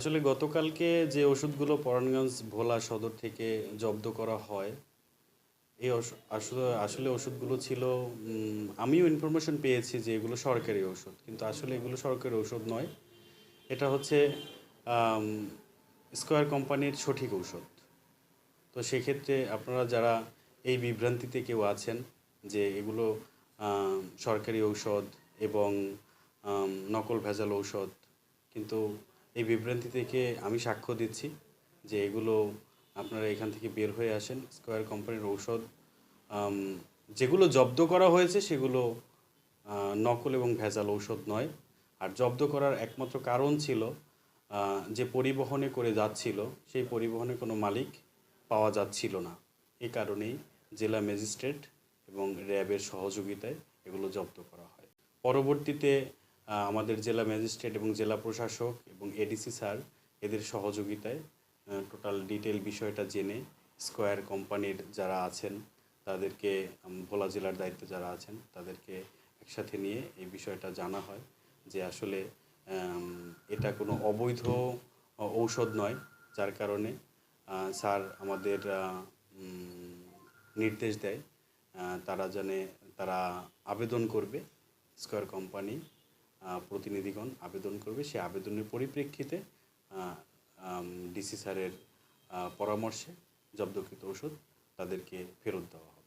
আসলে গতকালকে যে ওষুধগুলো পরাণগঞ্জ ভোলা সদর থেকে জব্দ করা হয়, এই আসলে ওষুধগুলো ছিল আমিও ইনফরমেশন পেয়েছি যে এগুলো সরকারি ওষুধ, কিন্তু আসলে এগুলো সরকারি ওষুধ নয়। এটা হচ্ছে স্কোয়ার কোম্পানির সঠিক ঔষধ। তো সেক্ষেত্রে আপনারা যারা এই বিভ্রান্তিতে কেউ আছেন যে এগুলো সরকারি ঔষধ এবং নকল ভেজাল ঔষধ, কিন্তু এই বিভ্রান্তি থেকে আমি সাক্ষ্য দিচ্ছি যে এগুলো আপনারা এখান থেকে বের হয়ে আসেন। স্কোয়ার কোম্পানির ঔষধ যেগুলো জব্দ করা হয়েছে সেগুলো নকল এবং ভেজাল ঔষধ নয়। আর জব্দ করার একমাত্র কারণ ছিল যে পরিবহনে করে যাচ্ছিল, সেই পরিবহনে কোনো মালিক পাওয়া যাচ্ছিল না। এ কারণেই জেলা ম্যাজিস্ট্রেট এবং র্যাবের সহযোগিতায় এগুলো জব্দ করা হয়। পরবর্তীতে আমাদের জেলা ম্যাজিস্ট্রেট এবং জেলা প্রশাসক এবং এডিসি স্যার এদের সহযোগিতায় টোটাল ডিটেল বিষয়টা জেনে স্কোয়ার কোম্পানির যারা আছেন, তাদেরকে ভোলা জেলার দায়িত্বে যারা আছেন, তাদেরকে একসাথে নিয়ে এই বিষয়টা জানা হয় যে আসলে এটা কোনো অবৈধ ঔষধ নয়। যার কারণে স্যার আমাদের নির্দেশ দেয় তারা জানে, তারা আবেদন করবে স্কয়ার কোম্পানি প্রতিনিধিগণ আবেদন করবে। সে আবেদনের পরিপ্রেক্ষিতে ডিসি স্যারের পরামর্শে জব্দকৃত ওষুধ তাদেরকে ফেরত দেওয়া হবে।